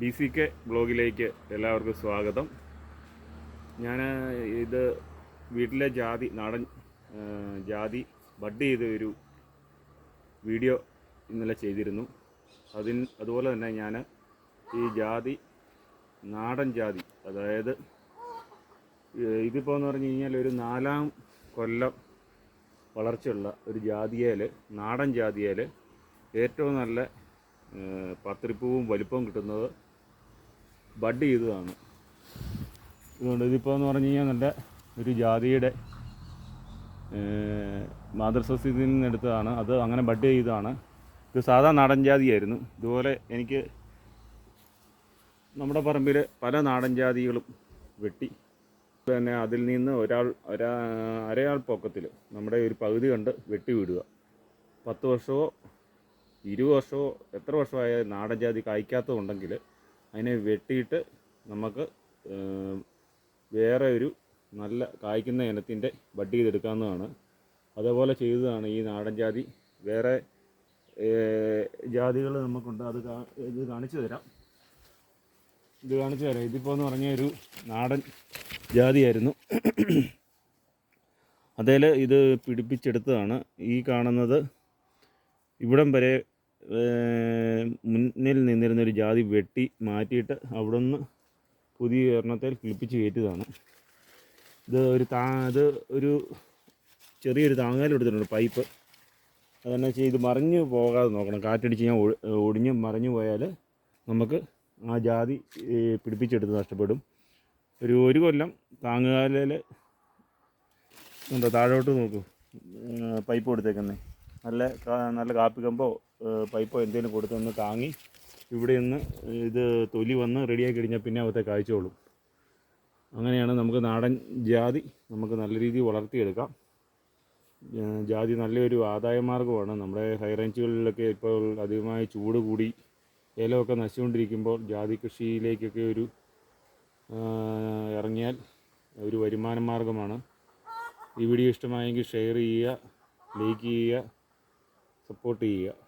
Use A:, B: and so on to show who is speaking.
A: B C K ബ്ലോഗിലേക്ക് എല്ലാവർക്കും സ്വാഗതം. ഞാൻ ഇത് വീട്ടിലെ ജാതി നാടൻ ജാതി ബഡ് ചെയ്ത ഒരു വീഡിയോ ഇന്നലെ ചെയ്തിരുന്നു. അതിന് അതുപോലെ തന്നെ ഞാൻ ഈ ജാതി നാടൻ ജാതി അതായത് ഇതിപ്പോൾ എന്ന് പറഞ്ഞു കഴിഞ്ഞാൽ ഒരു നാലാം കൊല്ലം വളർച്ചയുള്ള ഒരു ജാതിയേൽ നാടൻ ജാതിയേൽ ഏറ്റവും നല്ല പത്തിരിപ്പൂവും വലിപ്പവും കിട്ടുന്നത് ബഡ് ചെയ്തതാണ്. അതുകൊണ്ട് ഇതിപ്പോൾ എന്ന് പറഞ്ഞു കഴിഞ്ഞാൽ നല്ല ഒരു ജാതിയുടെ മാതൃസസ്യത്തിൽ നിന്നെടുത്തതാണ് അത് അങ്ങനെ ബഡ് ചെയ്തതാണ്. ഇത് സാധാ നാടൻ ജാതിയായിരുന്നു. ഇതുപോലെ എനിക്ക് നമ്മുടെ പറമ്പിൽ പല നാടൻ ജാതികളും വെട്ടി. തന്നെ അതിൽ നിന്ന് ഒരാൾ ഒരാ അരയാൾ പൊക്കത്തിൽ നമ്മുടെ ഒരു പകുതി കണ്ട് വെട്ടി വിടുക. പത്ത് വർഷമോ ഇരുപത് വർഷമോ എത്ര വർഷമായ നാടൻ ജാതി കായ്ക്കാത്തതുണ്ടെങ്കിൽ അതിനെ വെട്ടിയിട്ട് നമുക്ക് വേറെ ഒരു നല്ല കായ്ക്കുന്ന ഇനത്തിന്റെ ബഡ് ചെയ്തെടുക്കാവുന്നതാണ് അതേപോലെ ചെയ്തതാണ് ഈ നാടൻ ജാതി വേറെ ജാതികൾ നമുക്കുണ്ട്. അത് ഇത് കാണിച്ചു തരാം. ഇത് കാണിച്ചു തരാം. ഇതിപ്പോൾ എന്ന് പറഞ്ഞ ഒരു നാടൻ ജാതിയായിരുന്നു. അതേൽ ഇത് പിടിപ്പിച്ചെടുത്തതാണ്. ഈ കാണുന്നത് ഇവിടം വരെ മുന്നിൽ നിന്നിരുന്നൊരു ജാതി വെട്ടി മാറ്റിയിട്ട് അവിടെ നിന്ന് പുതിയ എണ്ണത്തിൽ കിളിപ്പിച്ച് കയറ്റിയതാണ്. ഇത് ഒരു താ ഇത് ഒരു ചെറിയൊരു താങ്ങാലും എടുത്തിട്ടുണ്ട് പൈപ്പ്. അതെന്നാ വെച്ചാൽ ഇത് മറിഞ്ഞു പോകാതെ നോക്കണം. കാറ്റടിച്ച് ഞാൻ ഒടിഞ്ഞ് മറിഞ്ഞു പോയാൽ നമുക്ക് ആ ജാതി പിടിപ്പിച്ചെടുത്ത് നഷ്ടപ്പെടും. ഒരു ഒരു കൊല്ലം താങ്ങുകാലിൽ എന്താ താഴോട്ട് നോക്കൂ. പൈപ്പ് കൊടുത്തേക്കുന്നേ. നല്ല നല്ല കാപ്പി കമ്പോ പൈപ്പോ എന്തെങ്കിലും കൊടുത്തൊന്ന് താങ്ങി ഇവിടെ നിന്ന് ഇത് തൊലി വന്ന് റെഡിയാക്കി കഴിഞ്ഞാൽ പിന്നെ അവിടുത്തെ കാഴ്ചകളും അങ്ങനെയാണ് നമുക്ക് നാടൻ ജാതി നമുക്ക് നല്ല രീതിയിൽ വളർത്തിയെടുക്കാം. ജാതി നല്ലൊരു ആദായ മാർഗമാണ് നമ്മുടെ ഹൈ റേഞ്ചുകളിലൊക്കെ ഇപ്പോൾ അധികമായി ചൂട് കൂടി ഏലമൊക്കെ നശിച്ചുകൊണ്ടിരിക്കുമ്പോൾ ജാതി കൃഷിയിലേക്കൊക്കെ ഒരു ഇറങ്ങിയാൽ ഒരു വരുമാന മാർഗമാണ്. ഈ വീഡിയോ ഇഷ്ടമായെങ്കിൽ ഷെയർ ചെയ്യുക ലൈക്ക് ചെയ്യുക സപ്പോർട്ട് ചെയ്യുക.